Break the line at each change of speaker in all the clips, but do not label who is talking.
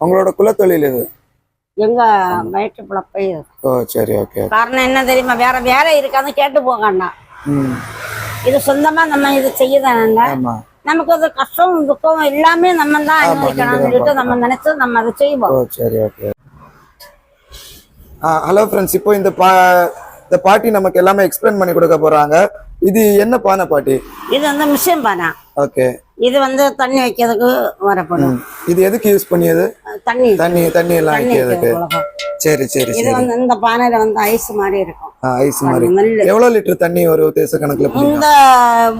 உங்களோட குலத்தொழில் இது
எங்க வயிற்று பிழப்பை.
ஓ சரி ஓகே
காரணம் என்ன தெரியுமா? வேற வேலை இருக்காது கேட்டு போகண்டா
ம்.
இது சொந்தமா நம்ம இது செய்யுதானங்க நமக்கு அது கஷ்டம் துக்கம் எல்லாமே நம்ம தான் அனுபவிக்கணும்னு சொல்லிட்டு நம்ம நினைச்சு நம்ம அதை செய்வோம்.
சரி ஓகே. ஹலோ ஃப்ரெண்ட்ஸ் இப்போ இந்த பா இந்த பாட்டி நமக்கு எல்லாமே எக்ஸ்பிளைன் பண்ணி கொடுக்க போறாங்க. இது என்ன பானை பாட்டி?
இது வந்து மிஷின் பானை.
ஓகே.
இது வந்து தண்ணி வைக்கிறதுக்கு வரப்படும்.
இது எதுக்கு யூஸ் பண்ணியது
தண்ணி
தண்ணி தண்ணி எல்லாம் வைக்கிறதுக்கு. சரி சரி
இது
சரி.
வந்து இந்த பானையில வந்து ஐஸ் மாதிரி இருக்கும்.
ஐஸ் மாதிரி. எவ்வளவு லிட்டர் தண்ணி ஒரு தேச கணக்குல
இந்த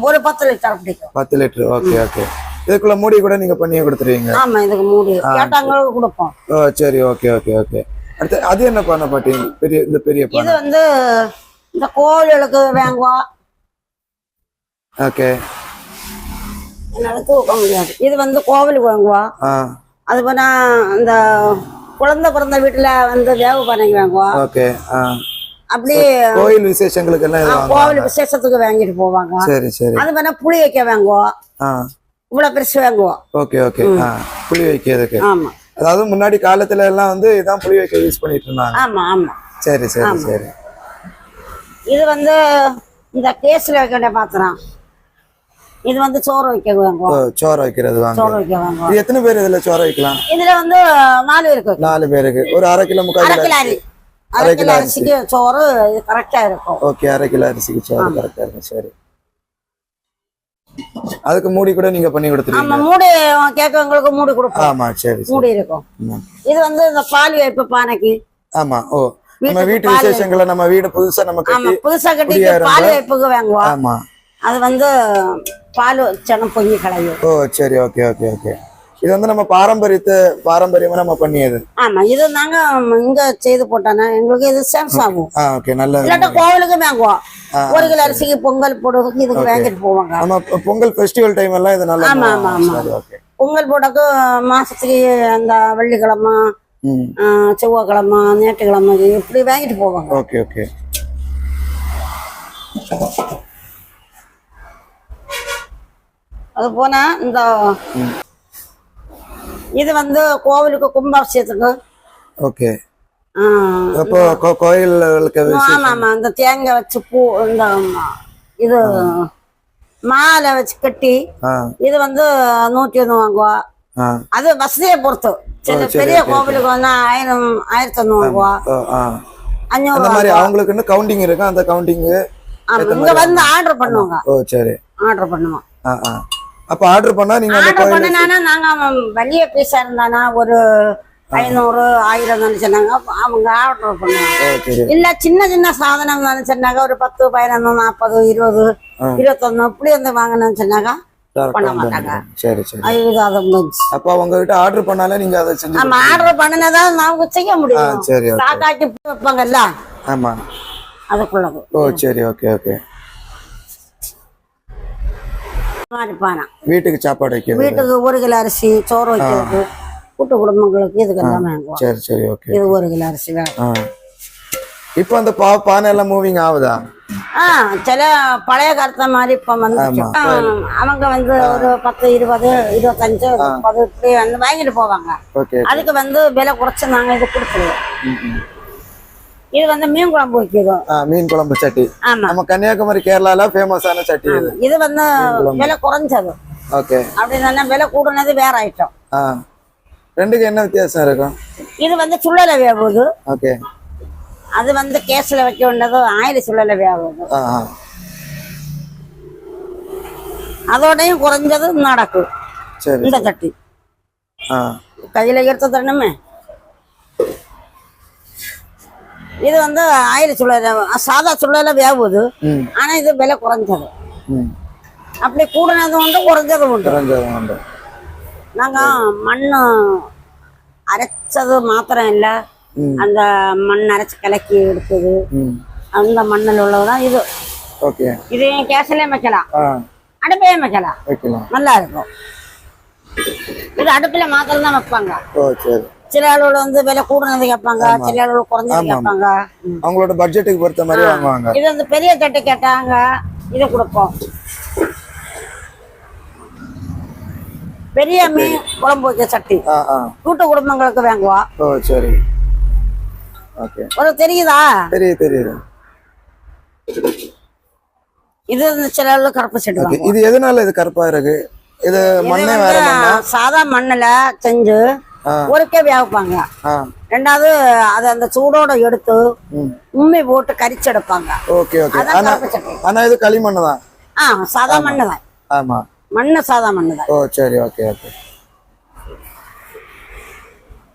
ஒரு பத்து லிட்டர் பிடிக்கும்.
பத்து லிட்டர் ஓகே ஓகே இதுக்குள்ள மூடி கூட நீங்க பண்ணி கொடுத்துருவீங்க.
ஆமா இதுக்கு மூடி. கேட்டவங்களுக்கு கொடுப்போம்.
ஓ சரி ஓகே ஓகே ஓகே அடுத்து அது என்ன பானை பாட்டி? பெரிய இந்த பெரிய
இது
பானை
வந்து இந்த கோவிலுக்கு வாங்குவோம்.
ஓகே
என்னால தூக்க முடியாது. இது வந்து கோவிலுக்கு வாங்குவோம்
ஆ.
அது போனா இந்த குழந்தை பிறந்த வீட்டுல வந்து வேவு பானைக்கு வாங்குவோம்
ஓகே
அப்படி
கோயில் விசேஷங்களுக்கு எல்லாம்.
கோவில் விசேஷத்துக்கு வாங்கிட்டு போவாங்க.
சரி சரி.
அது வேணா புளி வைக்க வாங்குவோம் இவ்வளவு பெருசு வாங்குவோம்
ஓகே ஓகே. புளி வைக்கிறதுக்கு.
ஆமா.
அதாவது முன்னாடி காலத்துல எல்லாம் வந்து இதான் புளி வைக்க யூஸ் பண்ணிட்டு இருந்தாங்க.
ஆமா ஆமா.
சரி சரி சரி.
இது வந்து இந்த கேஸ்ல வைக்க வேண்டிய பாத்திரம். இது வந்து சோறு வைக்க வாங்குவோம்.
சோறு வைக்கிறது வாங்க.
சோறு வைக்க வாங்குவோம்.
இது எத்தனை பேர் இதுல சோறு வைக்கலாம்?
இதுல வந்து நாலு இருக்கு
நாலு பேருக்கு. ஒரு அரை கிலோ முக்கால்
அரை
கிலோ
அரி அரை கிலோ அரிசிக்கு சோறு இது கரெக்டா இருக்கும்.
ஓகே அரை கிலோ அரிசிக்கு சோறு கரெக்டா இருக்கும். சரி. அதுக்கு மூடி கூட நீங்க பண்ணி கொடுத்துருவீங்க.
ஆமா மூடி கேட்கவங்களுக்கு மூடி கொடுப்போம்.
ஆமா சரி
மூடி இருக்கும். இது வந்து இந்த பால் வைப்பு பானைக்கு.
ஆமா ஓ. நம்ம வீட்டு விசேஷங்களை நம்ம வீடு புதுசா நம்ம கட்டி
புதுசா கட்டி பால் வைப்புக்கு வாங்குவோம்.
ஆமா.
அது வந்து பால் வச்சனம் பொங்கி களையும்.
ஓ சரி ஓகே ஓகே ஓகே. இது வந்து நம்ம பாரம்பரியத்தை பாரம்பரியமா நம்ம பண்ணியது.
ஆமா இது நாங்க இங்க செய்து போட்டோன்னா எங்களுக்கு இது சேம்ஸ் ஆகும்.
ஓகே நல்ல
இல்லாட்டா கோவிலுக்கு வாங்குவோம் ஒரு கிலோ அரிசிக்கு பொங்கல் போடுறதுக்கு இதுக்கு வாங்கிட்டு போவாங்க.
பொ- பொங்கல் ஃபெஸ்டிவல் டைம் எல்லாம் இது நல்லா
ஆமா, ஆமா, ஆமா. பொங்கல் போடக்கு மாசத்துக்கு அந்த வெள்ளிக்கிழமை செவ்வாய்க்கிழமை ஞாயிற்றுக்கிழமை இப்படி வாங்கிட்டு போவாங்க.
Okay okay.
அது போனா இந்த இது வந்து கோவிலுக்கு கும்பாபிஷேகத்துக்கு.
ஓகே. அப்போ கோ- கோயில்களுக்கு அது
ஆமா ஆமா இந்த தேங்காய் வச்சு பூ இந்த இது மாலை வச்சு கட்டி இது வந்து நூற்றி ஒன்று வாங்குவா
ஆ.
அது வசதியை பொறுத்து. சில பெரிய கோவிலுக்கு வந்து ஆயிரம் ஆயிரத்தி ஒன்று வாங்குவா
ஓ, ஆ.
அஞ்சூறு
மாதிரி அவங்களுக்குன்னு கவுண்டிங் இருக்கும் அந்த கவுண்டிங்
இங்க வந்து ஆர்டர் பண்ணுவாங்க.
ஓ சரி.
ஆர்டர் பண்ணுவோம்
ஆ ஆ. அப்போ ஆர்டர் பண்ணா நீங்க
ஆர்டர் பண்ணினானா நாங்க வெளிய பீஸா இருந்தானா ஒரு ஐநூறு ஆயிரம் நினைச்சாங்க அவங்க ஆர்டர் பண்ணுவாங்க இல்ல சின்ன சின்ன சாதனம் நினைச்சாங்க ஒரு பத்து பதினொன்று நாற்பது இருபது இருபத்தொன்னு இப்படி வந்து வாங்கணும்னு சொன்னாங்க. பண்ண மாட்டாங்க.
சரி சரி.
அது முடிஞ்சு.
அப்போ அவங்க கிட்ட ஆர்டர் பண்ணாலே நீங்க அதை செஞ்சு
நம்ம ஆர்டர் பண்ணினதான் நமக்கு செய்ய முடியும்.
சரி
வைப்பாங்கல்ல?
ஆமா.
அதுக்குள்ளது.
ஓ சரி ஓகே ஓகே.
பானை
வீட்டுக்கு சாப்பாடு வைக்கிறது.
வீட்டுக்கு ஒரு கிலோ அரிசி சோறு வைக்கிறதுக்கு கூட்டு குடும்பங்களுக்கு இதுக்கெல்லாம் வாங்குவோம்.
சரி சரி ஓகே
இது ஒரு கிலோ அரிசி வேணும்.
இப்போ அந்த பா பானை எல்லாம் மூவிங் ஆகுதா?
ஆ சில பழைய காலத்த மாதிரி இப்ப வந்து அவங்க வந்து ஒரு பத்து இருபது இருபத்தஞ்சு முப்பது இப்படி வந்து வாங்கிட்டு போவாங்க. அதுக்கு வந்து விலை குறைச்சு நாங்க இது கொடுத்துருவோம் இது வந்து மீன் குழம்பு வைக்கிறோம்
மீன் குழம்பு சட்டி. நம்ம கன்னியாகுமரி கேரளால ஃபேமஸான சட்டி இது.
இது வந்து விலை குறைஞ்சது.
ஓகே.
அப்படின்னா விலை கூடுனது வேற ஐட்டம்
ரெண்டுக்கு என்ன வித்தியாசம் இருக்கும்?
இது வந்து சுள்ளல வேவுது.
ஓகே.
அது வந்து கேஸ்ல வைக்க வேண்டியது ஆயிரம் சுள்ளல வேவுது. அதோடையும் குறைஞ்சது நடக்கு
சரி.
இந்த சட்டி. கையில எடுத்து தரணுமே? இது வந்து ஆயிரம் சுள்ளல சாதா சுள்ளல வேவுது ஆனா இது விலை குறைஞ்சது. அப்படி கூடுனது உண்டு குறைஞ்சது உண்டு. நாங்க மண்ணு அரைச்சது மாத்திரம் இல்ல. அந்த மண் அரைச்சு கலக்கி எடுத்தது. அந்த மண்ணில் உள்ளதுதான் இது.
ஓகே.
இது கேஸ்லயும் வைக்கலாம். அடுப்பையும் வைக்கலாம். நல்லா இருக்கும். இது அடுப்புல மாத்திரம் தான் வைப்பாங்க சில ஆளுகள் வந்து விலை கூடுனது கேட்பாங்க சில ஆளுகள் குறைஞ்சது கேட்பாங்க.
அவங்களோட பட்ஜெட்டுக்கு பொறுத்த மாதிரி வாங்குவாங்க.
இது வந்து பெரிய தட்டு கேட்டாங்க இதை கொடுப்போம். பெரிய மீன் குழம்பு வைக்க சட்டி. கூட்டு குடும்பங்களுக்கு வாங்குவோம்
ஓ சரி. ஓகே.
ஒரு தெரியுதா?
தெரியுது தெரியுது.
இது சில ஆளு கருப்பு செடி
இது எதனால இது கருப்பா இருக்கு? இது மண்ணே வேற மண்ணா?
சாதா மண்ணுல செஞ்சு. ஒருக்கே வேவைப்பாங்க
ஆ.
ரெண்டாவது அதை அந்த சூடோட எடுத்து
ம்.
உண்மை போட்டு கரிச்செடுப்பாங்க.
Okay okay. ஆனா இது களிமண் தான்.
ஆ சாதா மண்ணு தான்.
ஆமா.
சாதா தான்.
ஓ சரி ஓகே ஓகே.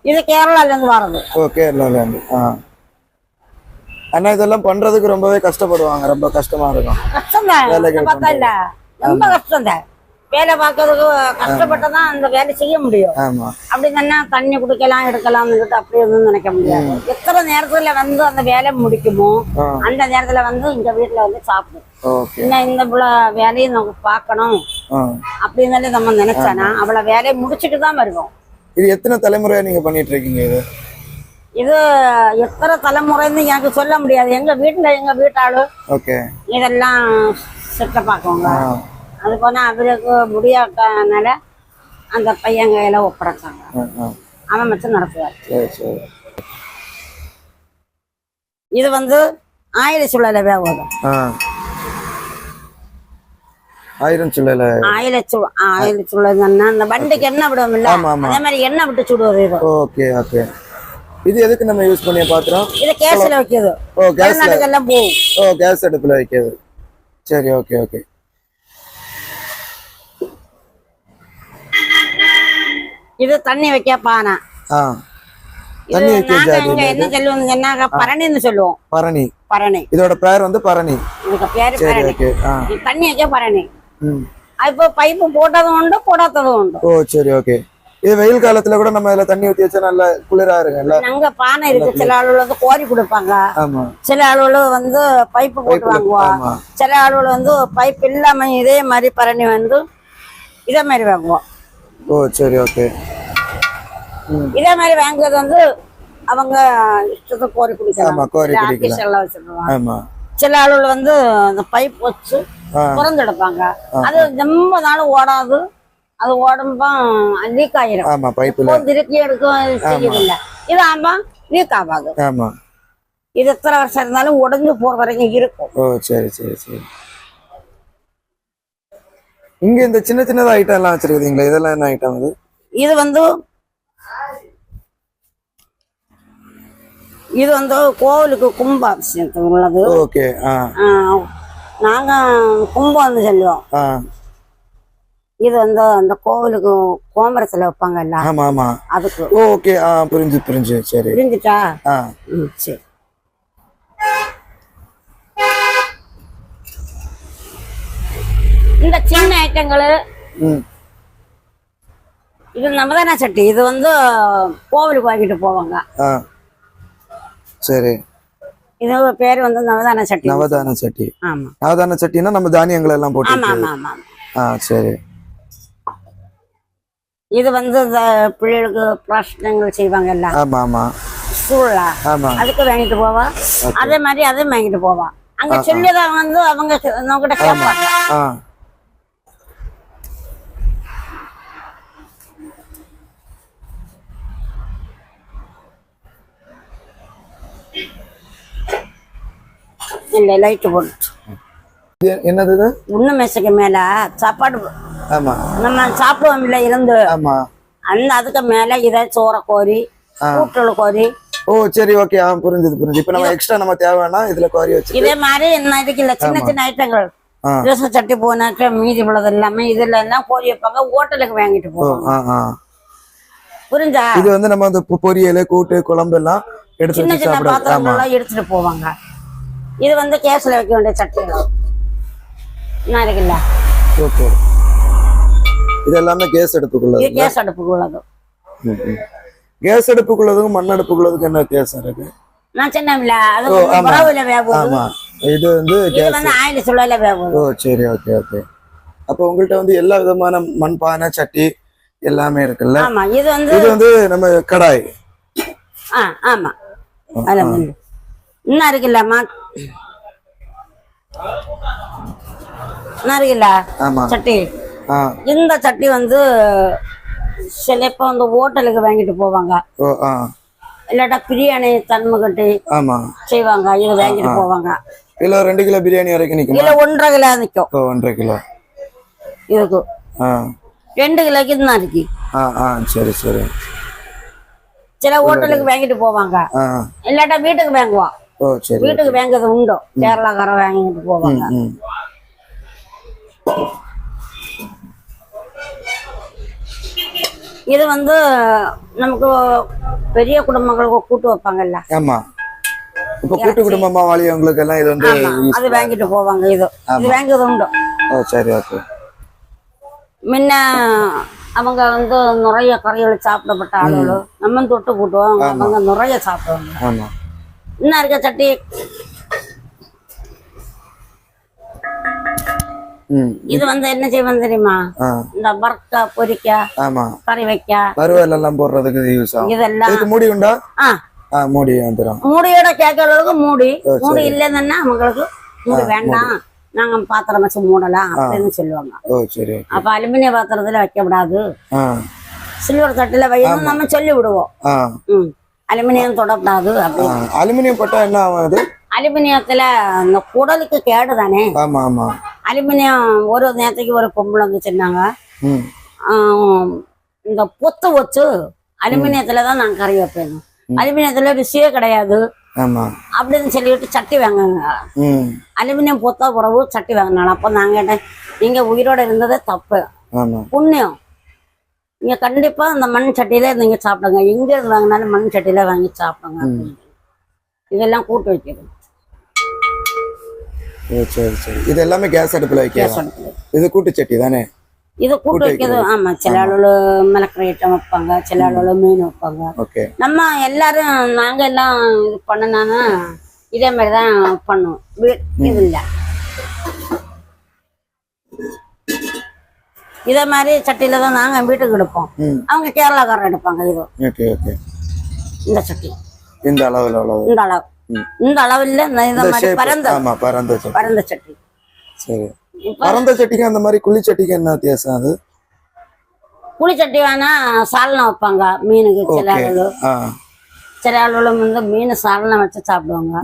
இது கேரளால இருந்து வர்றது.
ஓ கேரளால இருந்து ஆ. ஆனா இதெல்லாம் பண்றதுக்கு ரொம்பவே கஷ்டப்படுவாங்க. ரொம்ப கஷ்டமா இருக்கும்.
கஷ்டம் தான் ரொம்ப கஷ்டம் தான் வேலை பார்க்கறதுக்கு கஷ்டப்பட்டதான் அந்த வேலை செய்ய முடியும். அப்படி தானே தண்ணி குடிக்கலாம் எடுக்கலாம்னு அப்படி எதுவும் நினைக்க முடியாது. எத்தனை நேரத்துல வந்து அந்த வேலை முடிக்குமோ. அந்த நேரத்துல வந்து இங்க வீட்டுல வந்து சாப்பிடும். இன்னும் இந்த இவ்வளோ வேலையை நம்ம பார்க்கணும்.
ஆ.
அப்படின்னு சொல்லி நம்ம நினைச்சானா அவளை வேலையை முடிச்சுட்டு தான் வருவோம்.
இது எத்தனை தலைமுறையா நீங்க பண்ணிட்டு இருக்கீங்க இது?
இது எத்தனை தலைமுறைன்னு எனக்கு சொல்ல முடியாது. எங்க வீட்டுல எங்க வீட்டாளு இதெல்லாம் செட்ட பார்க்குவாங்க
ஆ.
அது போனா அவருக்கு முடியாதனால அந்த பையன் கையில ஒப்படைச்சாங்க. அவன் மட்டும் நடத்துவார். இது வந்து ஆயிர சுழல
ஆ. ஆயிரம் சொல்லல
ஆயில சு ஆயில சுழல்னா அந்த வண்டிக்கு எண்ணெய் விடுவோம் இல்ல. அதே மாதிரி எண்ணெய் விட்டு சுடுவது இது
ஓகே ஓகே. இது எதுக்கு நம்ம யூஸ் பண்ணிய பாத்திரம்
இது கேஸ்ல வைக்கிறது.
ஓ கேஸ்ல
வெளிநாட்டுக்கெல்லாம் போகும்.
ஓ கேஸ் அடுப்புல வைக்கிறது. சரி ஓகே ஓகே.
இது தண்ணி வைக்க பானை
தண்ணி வைக்க
நாங்க
ஜாடி
என்ன சொல்லுவோம் சொன்னாங்க பரணின்னு சொல்லுவோம்.
பரணி.
பரணி.
இதோட பேர் வந்து பரணி.
இதுக்கு பேரு
சரி
பரணி. தண்ணி வைக்க பரணி. இப்போ பைப்பு போட்டதும் உண்டு போடாததும் உண்டு.
ஓ சரி ஓகே. இது வெயில் காலத்துல கூட நம்ம இதுல தண்ணி ஊத்தி வச்சா நல்லா குளிரா இருக்கும்ல?
அங்க பானை இருக்கு சில வந்து கோரி கொடுப்பாங்க. சில ஆளுகள் வந்து பைப்பு போட்டு வாங்குவா.
ஆமா.
சில ஆளுகள் வந்து பைப் இல்லாம இதே மாதிரி பரணி வந்து இதே மாதிரி வாங்குவோம்
ஓ சரி ஓகே
இதே மாதிரி வாங்குறது வந்து அவங்க இஷ்டத்துக்கு கோரி குடிக்கலாம்.
ஆமா கோரி குடிக்கலாம்.
எல்லாம் வச்சிருப்பாங்க.
ஆமா.
சில ஆளுகள் வந்து அந்த பைப் வச்சு திறந்தெடுப்பாங்க அது ரொம்ப நாள் ஓடாது. அது ஓடும்போ லீக் ஆயிரும்.
ஆமா
இப்போ திருப்பி எடுக்க செய்யறதில்ல. இது ஆமா லீக் ஆகாது.
ஆமா.
இது எத்தனை வருஷம் இருந்தாலும் உடஞ்சு போற வரைக்கும் இருக்கும்.
ஓ சரி சரி சரி. இங்க இந்த சின்ன சின்னதா ஐட்டம் எல்லாம் வச்சிருக்கீங்களா இதெல்லாம் என்ன ஐட்டம் இது?
இது வந்து இது வந்து கோவிலுக்கு கும்பாபிஷேகத்துக்கு உள்ளது.
ஓகே
நாங்க கும்பம்னு சொல்லுவோம். இது வந்து அந்த கோவிலுக்கு கோமரத்துல வைப்பாங்கல்ல.
ஆமா ஆமா.
அதுக்கு.
ஓகே புரிஞ்சு புரிஞ்சு சரி.
புரிஞ்சுட்டா சரி. இந்த சின்ன ஐட்டங்கள். இது நவதான சட்டி. இது வந்து கோவிலுக்கு வாங்கிட்டு போவாங்க.
சரி.
இது பேர் வந்து நவதான சட்டி.
நவதான சட்டி.
ஆமா.
நவதான சட்டினா நம்ம தானியங்கள் எல்லாம் போட்டு
ஆமா. ஆமா
ஆ சரி.
இது வந்து இந்த பிள்ளைகளுக்கு பிரச்சனைகள் செய்வாங்கல்ல
ஆமா ஆமா. ஆமா.
அதுக்கு வாங்கிட்டு போவா? அதே மாதிரி அதையும் வாங்கிட்டு போவா. அங்க சொல்லிதான் வந்து அவங்க நம்மகிட்ட கேட்பாங்க. இல்ல லைட்டு போட்டு
என்னது
உண்ணு மேசைக்கு மேல சாப்பாடு
ஆமா.
நம்ம சாப்பிடுவோம் இல்ல இருந்து.
ஆமா.
அந்த அதுக்கு மேல இதை சோற கோரி கூட்டல் கோரி.
ஓ சரி ஓகே ஆ புரிஞ்சுது புரிஞ்சு இப்போ நம்ம எக்ஸ்ட்ரா நம்ம தேவைன்னா இதுல குவாரி வச்சு
இதே மாதிரி என்ன சின்ன சின்ன ஐட்டங்கள். ரச சட்டி போனாக்க மீதி உள்ளது எல்லாமே இதுல எல்லாம் கோரி வைப்பாங்க ஹோட்டலுக்கு வாங்கிட்டு போவோம் புரிஞ்சா?
இது வந்து நம்ம அந்த பொரியல் கூட்டு குழம்பு எல்லாம் எடுத்து
சின்ன சின்ன பாத்திரங்கள்லாம் எடுத்துட்டு போவாங்க. இது வந்து கேஸ்ல வைக்க வேண்டிய சட்டி என்ன இருக்குல்ல
ஓகே இது எல்லாமே கேஸ் அடுப்புக்குள்ளது
இது கேஸ் அடுப்புக்கு உள்ளது
கேஸ் அடுப்புக்குள்ளதுக்கும் மண் அடுப்புக்குள்ளதுக்கும் என்ன வித்தியாசம் இருக்கு
நான் சொன்னேன்ல அது வேகும்
இது வந்து கேஸ்.
வந்து ஆயில் சுழல வேகும்
ஓ சரி ஓகே ஓகே அப்போ உங்கள்ட்ட வந்து எல்லா விதமான மண்பானை சட்டி எல்லாமே இருக்குல்ல?
ஆமா இது வந்து
இது வந்து நம்ம கடாய்.
ஆ ஆமா. இன்னும் இருக்குல்லம்மா இருக்குல்ல சட்டி. இந்த சட்டி வந்து சிலப்போ வந்து ஹோட்டலுக்கு வாங்கிட்டு போவாங்க. இல்லாட்டா பிரியாணி தன்மை கட்டி செய்வாங்க. இது வாங்கிட்டு போவாங்க.
கிலோ ரெண்டு கிலோ பிரியாணி வரைக்கும் நிக்குமா?
இதுல ஒன்றரை கிலோ நிற்கும்
ஒன்றரை கிலோ.
இதுக்கு
ஆ.
ரெண்டு கிலோக்கு தான் இருக்கு.
சரி சரி.
சில ஹோட்டலுக்கு வாங்கிட்டு போவாங்க. இல்லாட்டா வீட்டுக்கு வாங்குவோம். வீட்டுக்கு வாங்குறது உண்டு. கேரளாக்காரன் வாங்கிட்டு போவாங்க. இது வந்து நமக்கு பெரிய குடும்பங்களுக்கு கூட்டு வைப்பாங்கல்ல.
ஆமா. இப்ப கூட்டு குடும்பமா வாழியவங்களுக்கு எல்லாம் இது வந்து
அது வாங்கிட்டு போவாங்க இது. இது வாங்குறது உண்டு.
ஓ சரி ஓகே.
முன்ன அவங்க வந்து நிறைய கறிகள் சாப்பிடப்பட்ட ஆளுகள் நம்ம தொட்டு கூட்டுவோம். அவங்க நிறைய சாப்பிடுவாங்க.
ஆமா.
இன்னும் இருக்க சட்டி? இது வந்து என்ன செய்வோம் தெரியுமா? இந்த வறுக்க பொரிக்க
ஆமா.
கறி வைக்க.
வறுவல் எல்லாம் போடுறதுக்கு யூஸ் ஆகும்.
இதெல்லாம்.
இதுக்கு மூடி உண்டா? மூடி வந்துடும்
மூடியோட கேட்கறதுக்கு மூடி. மூடி இல்லைன்னா அவங்களுக்கு மூடி வேண்டாம். நாங்க பாத்திரம் வச்சு மூடலாம் அப்படின்னு சொல்லுவாங்க. அப்ப அலுமினிய பாத்திரத்துல வைக்க கூடாது. சில்வர் தட்டுல வைக்கணும் நம்ம சொல்லி விடுவோம் அலுமினியம். அப்படின்னு
அலுமினியம் பட்டா என்ன ஆகும் அது
அலுமினியத்துல இந்த குடலுக்கு கேடு தானே
ஆமா ஆமா.
அலுமினியம் ஒரு நேரத்துக்கு ஒரு பொம்பளை வந்து சொன்னாங்க இந்த பொத்து வச்சு அலுமினியத்துல தான் நான் கறி வைப்பேன். அலுமினியத்துல ருசியே கிடையாது. அப்படின்னு சொல்லிட்டு சட்டி வாங்குங்க. அலுமினியம் பொத்தா பிறகு சட்டி வாங்கினாலும் அப்போ நான் கேட்டேன் நீங்க உயிரோட இருந்ததே தப்பு. புண்ணியம். நீங்க கண்டிப்பா அந்த மண் சட்டியில நீங்க சாப்பிடுங்க. எங்க வாங்கினாலும் மண் சட்டியில வாங்கி சாப்பிடுங்க. இதெல்லாம் கூட்டு வைக்கிறது.
சரி சரி. இது எல்லாமே கேஸ் அடுப்புல வைக்கலாம். இது கூட்டுச்சட்டி தானே?
இது கூட்டு வைக்கிறது. ஆமா சில அளவு மிளகரை ஐட்டம் வைப்பாங்க சில அளவு மீன் வைப்பாங்க.
ஓகே.
நம்ம எல்லாரும் நாங்க எல்லாம் இது பண்ணனானா இதே மாதிரி தான் பண்ணுவோம். இது இல்ல. இதே மாதிரி சட்டியில தான் நாங்க வீட்டுக்கு எடுப்போம். அவங்க கேரளாக்காரர் எடுப்பாங்க இது.
Okay okay.
இந்த சட்டி.
இந்த அளவுல அளவு
இந்த அளவு. இந்த அளவில் இந்த மாதிரி பரந்த
ஆமா பரந்த சட்டி.
பரந்த சட்டி.
சரி. பரந்த சட்டிக்கு அந்த மாதிரி குழி சட்டிக்கு என்ன வித்தியாசம் அது?
புளி சட்டி வேணா சால்னா வைப்பாங்க மீனுக்கு சில
ஓகே
அளவு
ஆ.
சில அளவுல வந்து மீன் சால்னா வச்சு சாப்பிடுவாங்க.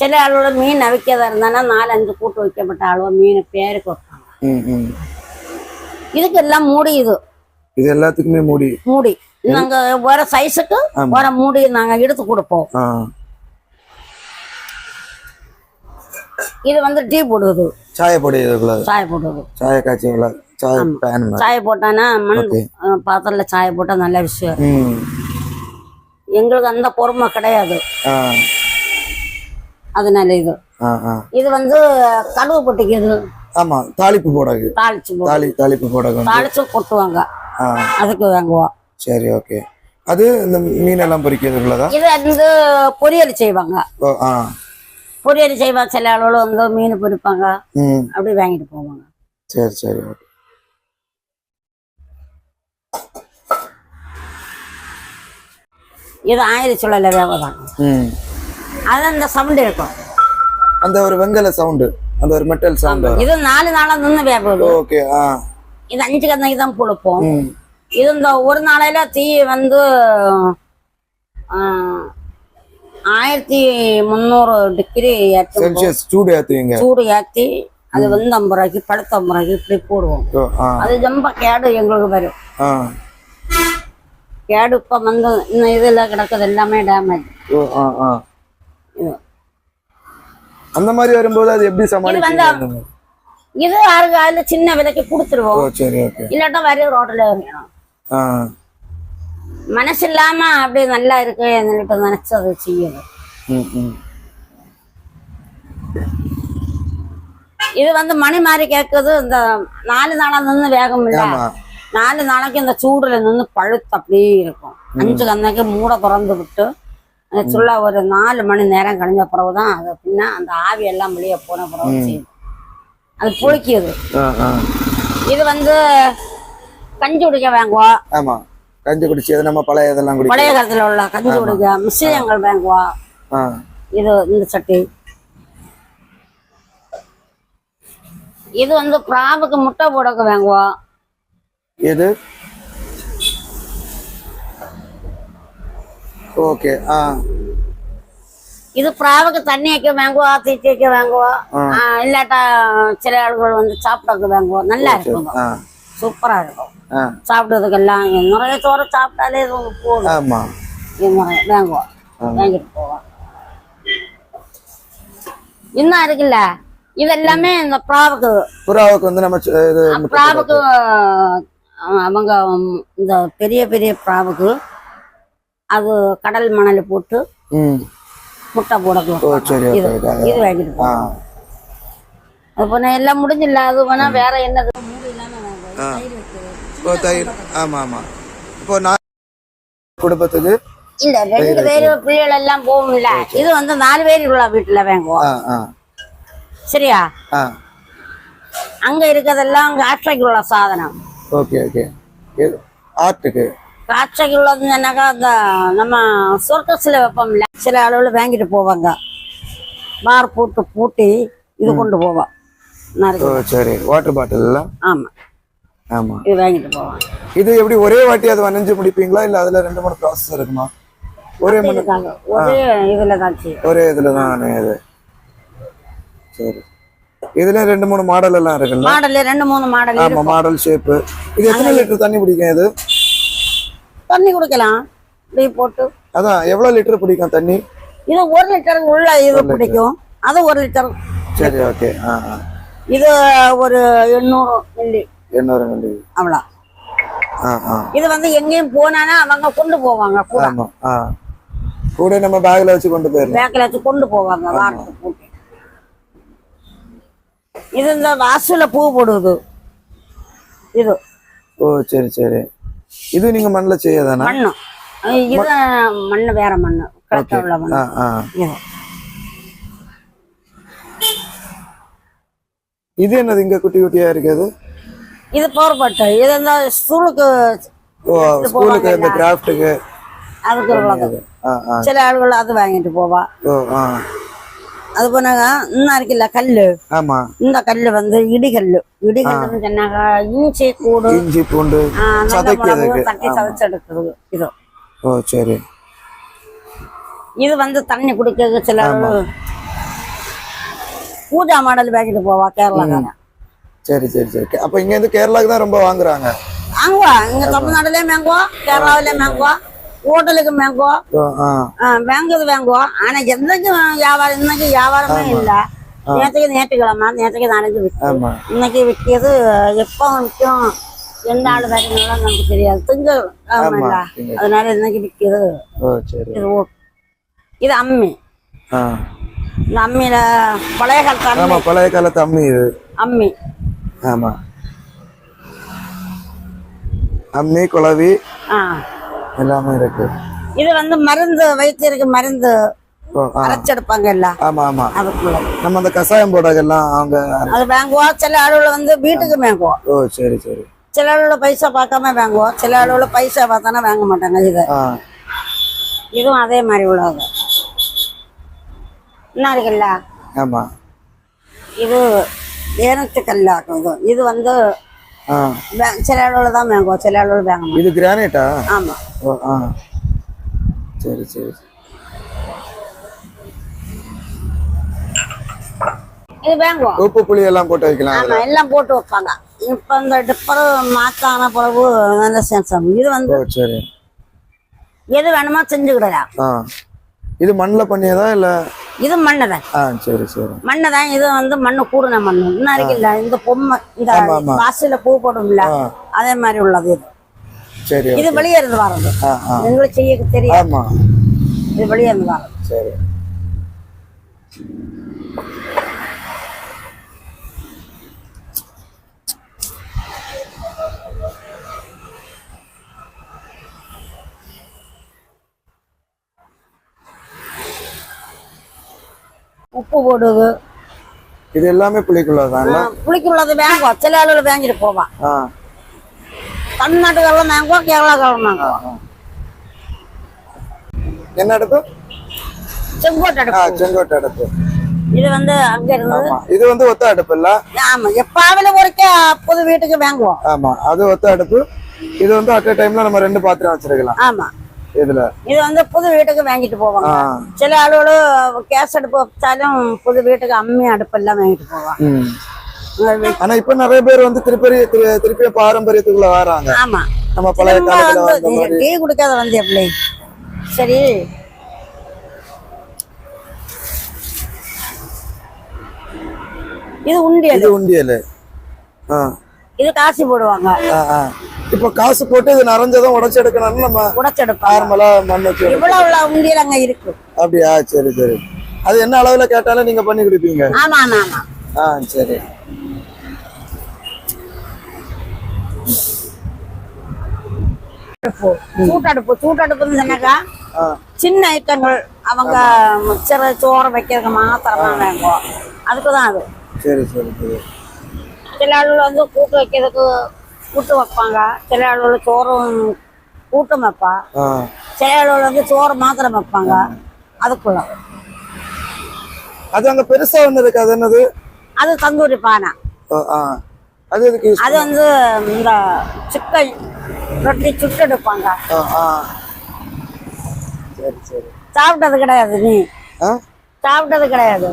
சில அளவுல மீன் அவிக்கிறதா இருந்தானா நாலு அஞ்சு கூட்டு வைக்கப்பட்ட அளவு மீன் பேருக்கு வைப்பாங்க. இதுக்கு எல்லாம் மூடி இது.
இது எல்லாத்துக்குமே மூடி.
மூடி. நாங்க வேற சைஸுக்கு. வேற மூடி நாங்க எடுத்து கொடுப்போம். இது வந்து டீ போடுவது
சாய பொடி
சாய போடுவது
சாய காய்ச்சி உள்ள சாய பேன்
சாய போட்டானா மண் பாத்திரத்துல சாய போட்டா நல்ல விஷயம். எங்களுக்கு அந்த பொறுமை கிடையாது. அதனால இது. இது வந்து கடுகு பொட்டிக்குது.
ஆமா தாளிப்பு போடகு.
தாளிச்சு போ-
தாளி தாளிப்பு போடகு வந்து.
தாளிச்சு கொட்டுவாங்க.
ஆ.
அதுக்கு வாங்குவோம்.
சரி ஓகே. அது இந்த மீனெல்லாம் பொரிக்கிறதுக்குள்ளதா
இது வந்து பொரியல் செய்வாங்க.
ஓ ஆ.
பொரியல் செய்வாங்க. சில அளவுல வந்து மீன் பொரிப்பாங்க
ம்.
அப்படி வாங்கிட்டு போவாங்க.
சரி சரி ஓகே.
இது ஆயிரம் சொல்லல வேவதான்
ம்.
அது அந்த சவுண்ட் இருக்கும்.
அந்த ஒரு வெங்கல சவுண்டு அந்த ஒரு மெட்டல் சவுண்டு
இது நாலு நாளா நின்று வேகுது
ஓகே
இது அஞ்சு கந்தைக்கு தான் கொடுப்போம் இது இந்த ஒரு நாளையில தீ வந்து ஆயிரத்தி முந்நூறு டிகிரி
செல்சியஸ் சூடு ஏற்றுவீங்க
சூடு ஏற்றி அது வந்து ஐம்பது பழுத்த ஐம்பது இப்படி போடுவோம். அது ரொம்ப கேடு எங்களுக்கு வரும். கேடு இப்போ வந்து இந்த இதில் கிடக்குது எல்லாமே டேமேஜ்
அந்த மாதிரி வரும்போது அது எப்படி மாதிரி?
இது யாருக்கு அதில் சின்ன விலைக்கு கொடுத்துருவோம்.
சரி ஓகே.
இல்லாட்டா ரோட்டில் இறங்கணும்
ஆ.
மனசு இல்லாம அப்படி நல்லா இருக்கு சொல்லிட்டு நினைச்சு அதை செய்யுது.
ம் ம்.
இது வந்து மணி மாதிரி கேட்குது இந்த நாலு நாளா நின்று வேகம் இல்ல. நாலு நாளைக்கு இந்த சூடுல நின்று பழுத்து அப்படியே இருக்கும். அஞ்சு கந்தைக்கு மூட திறந்து விட்டு சுள்ள ஒரு நாலு மணி நேரம் கழிஞ்ச பிறகுதான் அது பின்ன அந்த ஆவி எல்லாம் வெளியே போன பிறகு செய்யுது அது புளிக்குது இது வந்து கஞ்சி குடிக்க வாங்குவோம்
ஆமா. கஞ்சி குடிச்சு அது நம்ம பழைய இதெல்லாம் குடிக்கும்
பழைய காலத்துல உள்ள கஞ்சி குடிக்க மிஸ்லியங்கள் வாங்குவோம் இது இந்த சட்டி. இது வந்து பிராவுக்கு முட்டை போடக்க வாங்குவோம்
எது? ஓகே ஆ
இது பிராவுக்கு தண்ணி வைக்க வாங்குவா தீச்சி வைக்க வாங்குவா ஆ, இல்லாட்டா சில ஆளுகள் வந்து சாப்பிடக்கு வாங்குவா நல்லா இருக்கும் சூப்பரா இருக்கும்
ஆ
சாப்பிட்டதுக்கெல்லாம் நிறைய சோறு சாப்பிட்டாலே நிறைய வாங்குவோம் வாங்கிட்டு போவோம் இன்னும் இருக்குல்ல இது எல்லாமே இந்த பிராவுக்கு
புறாவுக்கு வந்து நம்ம
பிராவுக்கு அவங்க இந்த பெரிய பெரிய பிராவுக்கு அது கடல் மணல் போட்டு முட்டை போட இது இது வாங்கிட்டு போவோம் அது போனா எல்லாம் முடிஞ்சில்ல அது வேணா வேற என்னது. தயிர்
ஆமா ஆமா. இப்போ நான் குடும்பத்துக்கு
இல்ல ரெண்டு பேரு பிள்ளைகள் எல்லாம் போகும்ல இது வந்து நாலு பேர் உள்ள வீட்டுல வாங்குவோம்.
ஆ ஆ.
சரியா?
ஆ.
அங்க இருக்கிறதெல்லாம் காற்றைக்கு உள்ள சாதனம்.
Okay okay. இது
உள்ளதுன்னு சொன்னாக்கா அந்த நம்ம சொர்க்கஸ்ல வைப்போம்ல சில அளவுல வாங்கிட்டு போவாங்க. பார் போட்டு பூட்டி இது கொண்டு போவோம்
சரி. வாட்டர் பாட்டில்
ஆமா.
ஆமா.
இது வாங்கிட்டு போவோம்
இது எப்படி ஒரே வாட்டி அது வனைஞ்சு முடிப்பீங்களா? இல்ல அதுல ரெண்டு மூணு ப்ராசஸ் இருக்குமா? ஒரே
ஒரே இதுல தான்
ஒரே இதுல தான் இது. சரி. இதுல ரெண்டு மூணு மாடல் எல்லாம் இருக்குல்ல?
மாடல் ரெண்டு மூணு மாடல்
ஆமா மாடல் ஷேப்பு இது எத்தனை லிட்டர் தண்ணி பிடிக்கும் இது?
தண்ணி குடிக்கலாம். இப்படி போட்டு.
அதான் எவ்வளவு லிட்டர் பிடிக்கும் தண்ணி?
இது ஒரு லிட்டர் உள்ள இது பிடிக்கும் அது ஒரு லிட்டர்
சரி ஓகே
இது ஒரு எண்ணூறு மில்லி
எண்ணூறு மில்லி
அவ்வளோ இது வந்து எங்கேயும் போனானா அவங்க கொண்டு போவாங்க கூட.
கூட நம்ம பேக்ல வச்சு கொண்டு போயிடலாம்.
பேக்கில் வச்சு கொண்டு போவாங்க வாரத்துக்கு போட்டு. இது இந்த வாசல்ல பூ போடுவது. இது.
ஓ சரி சரி. இது நீங்க மண்ணில் செய்யாதானா
மண்ணு. இது மண்ணு வேற மண்ணு. கிழக்க உள்ள மண்ணு. இது.
இது என்னது இங்க குட்டி குட்டியா இருக்குது
இது போர்பட்டு. இது இந்த ஸ்கூலுக்கு
ஸ்கூலுக்கு இந்த கிராஃப்ட்டுக்கு.
அதுக்கு சில ஆளுகள் அது வாங்கிட்டு போவா. அது போனாங்க இன்னும் இருக்குல்ல கல்லு.
ஆமா.
இந்த கல்லு வந்து இடிகல்லு. இடிகல்லுன்னு சொன்னாங்க இஞ்சி கூடு.
இஞ்சி பூண்டு. சதைக்கிறதுக்கு
தட்டி இது.
ஓ சரி.
இது வந்து தண்ணி குடிக்க சில பூஜா மாடல் வாங்கிட்டு போவா கேரளாக்காரன்.
சரி சரி சரி. அப்ப இங்க இருந்து கேரளாக்கு தான் ரொம்ப வாங்குறாங்க.
வாங்குவா. இங்க தமிழ்நாடுலயே வாங்குவா கேரளாவிலயும் வாங்குவா ஹோட்டலுக்கு வாங்குவா
ஓ ஆ.
வாங்குறது வாங்குவா ஆனா என்னைக்கும் வியாபாரம் இன்னைக்கு வியாபாரமே இல்ல. நேற்றுக்கு நேற்றுக்கிழமை நேற்றுக்கு நாளைக்கு விற்கும் இன்னைக்கு விற்கிறது எப்போ விற்கும் எந்த ஆள் வேணும்னாலும் நமக்கு தெரியாது. திங்கள். அதனால இன்னைக்கு விற்கிறது இது இது அம்மி. இந்த அம்மியில பழைய காலத்து
ஆமா பழைய காலத்து அம்மி இது.
அம்மி.
ஆமா. அம்மி குழவி.
ஆ.
எல்லாமே இருக்கு.
இது வந்து மருந்து வைத்தியருக்கு மருந்து அரைச்செடுப்பாங்க
ஆமா ஆமா.
அதுக்குள்ள.
நம்ம அந்த கஷாயம் அவங்க
அது வாங்குவா சில ஆளுகளை வந்து வீட்டுக்கு வாங்குவோம்
ஓ சரி சரி.
சில ஆளுகளை பைசா பார்க்காம வாங்குவோம் சில ஆளுகளை பைசா பார்த்தானா வாங்க மாட்டாங்க இது. இதுவும் அதே மாதிரி உள்ளது என்ன இருக்குல்ல?
ஆமா.
இது ஏனத்து கல்லாக்கும் இது இது வந்து சில அளவுல தான் வாங்குவோம். சில அளவுல வாங்க
இது கிரானைட்டா
ஆமா.
ஓ ஆ. சரி சரி.
இது வாங்குவோம்.
உப்பு புளி எல்லாம் போட்டு வைக்கலாம்
ஆமா எல்லாம் போட்டு வைப்பாங்க. இப்ப இந்த டிப்பர் மாத்தான பிறகு நல்ல சேம்சங் இது வந்து
சரி.
எது வேணுமோ செஞ்சுக்கிடலாம்.
ஆ. இது மண்ணில் பண்ணியதா இல்ல?
இது மண்ணு தான்.
ஆ சரி சரி.
மண்ணு தான். இது வந்து மண்ணு கூடுன மண்ணு. இன்னும் இருக்குல்ல இந்த பொம்மை இந்த. வாசல்ல பூ போடும்ல. அதே மாதிரி உள்ளது இது.
சரி
இது வெளியே இருந்து வர்றது. எங்களுக்கு செய்ய தெரியும்
ஆமா.
இது வெளியே இருந்து வர்றது.
சரி.
உப்பு போடுது.
இது எல்லாமே புளிக்குள்ளதான்ல
புளிக்குள்ளது வாங்குவோம் சில அளவில் வாங்கிட்டு போவான்
ஆ.
தமிழ்நாட்டுக்கெல்லாம் வாங்குவோம் கேரளாக்கெல்லாம் வாங்குவோம்
என்ன அடுப்பு?
செங்கோட்டை அடுப்பு.
செங்கோட்டை அடுப்பு.
இது வந்து அங்க இருந்து
ஆமா. இது வந்து ஒத்த அடுப்பு இல்ல?
ஆமா. எப்பாவில ஒருக்க புது வீட்டுக்கு வாங்குவோம்
ஆமா. அது ஒத்த அடுப்பு. இது வந்து அட் டைம்ல நம்ம ரெண்டு பாத்திரம் வச்சிருக்கலாம்.
ஆமா.
இதுல.
இது வந்து புது வீட்டுக்கு வாங்கிட்டு போவாங்க. சில ஆளுகளும் கேஸ் அடுப்பு வச்சாலும் புது வீட்டுக்கு அம்மி அடுப்பு எல்லாம் வாங்கிட்டு போவாங்க.
ஆனா இப்ப நிறைய பேர் வந்து திருப்பி திரு- திருப்பியும் பாரம்பரியத்துக்குள்ள வராங்க.
ஆமா.
நம்ம பழைய காலத்துல
டீ குடிக்காத வந்து எப்படி? சரி. இது உண்டியல்.
இது உண்டியல். ஆ.
இது காசு போடுவாங்க.
இப்ப காசு போட்டு இது நிறைஞ்சதும் உடைச்சு எடுக்கணும்னு நம்ம நார்மலா மண் வச்சு எடுப்போம்.
இவ்வளவு உள்ள உண்டியல் அங்க இருக்கு.
அப்படியா? சரி சரி. அது என்ன அளவுல கேட்டாலும் நீங்க பண்ணி கொடுப்பீங்க?
ஆமா ஆமா ஆமா.
ஆ சரி.
சூட்டடுப்பு சூட்டடுப்புன்னு சொன்னாக்கா சின்ன ஐட்டங்கள் அவங்க மிச்சர் சோறு வைக்கிறதுக்கு மாத்திரமா வாங்குவோம் அதுக்கு தான் அது.
சரி சரி சரி.
சில ஆளுகள் வந்து கூட்டு வைக்கிறதுக்கு கூட்டு வைப்பாங்க. சில ஆளுகள் சோறும் கூட்டம் வைப்பா. சில ஆளுகள் வந்து சோறு மாத்திரம் வைப்பாங்க. அதுக்குள்ள.
அது அங்க பெருசா ஒண்ணு இருக்கு. அது என்னது?
அது தந்தூரி பானை.
அது எதுக்கு
அது வந்து இந்த சிக்கன் ரொட்டி சுட்டு எடுப்பாங்க.
சரி சரி.
சாப்பிட்டது கிடையாது நீ. சாப்பிட்டது கிடையாது.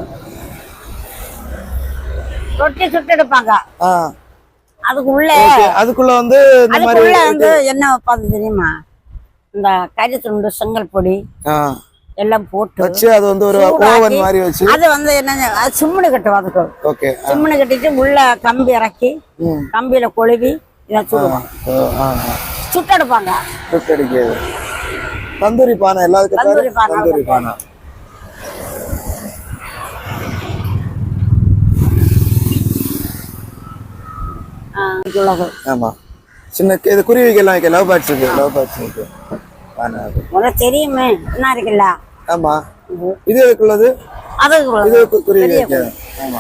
ரொட்டி சுட்டு எடுப்பாங்க.
ஆ.
அதுக்கு உள்ள
ஓகே அதுக்குள்ள வந்து
அதுக்குள்ள வந்து என்ன வைப்பாங்க தெரியுமா? இந்த கறி துண்டு செங்கல் பொடி எல்லாம் போட்டு
வச்சு அது வந்து ஒரு ஓவன் மாதிரி வச்சு.
அது வந்து என்ன அது சிம்முனு கட்டுவோம் அதுக்கு.
ஓகே
சிம்முனு கட்டிட்டு உள்ள கம்பி இறக்கி கம்பியில கொழுவி இதை சுடுவோம். சுட்டெடுப்பாங்க.
சுட்டடிக்கிறது. தந்தூரி பானை எல்லாத்துக்கும்
தந்தூரி பானை.
தந்தூரி பானை
ஆ, இது உள்ளது
ஆமா. சின்ன இது குருவிகள்லாம் வைக்க லவ் பேர்ட்ஸ் இருக்கு. லவ் பேர்ட்ஸ் இருக்கு. அது.
உனக்கு தெரியுமே என்ன இருக்குல்ல?
ஆமா. இது. எதுக்குள்ளது?
அதுக்கு
இது குருவி வைக்க. ஆமா.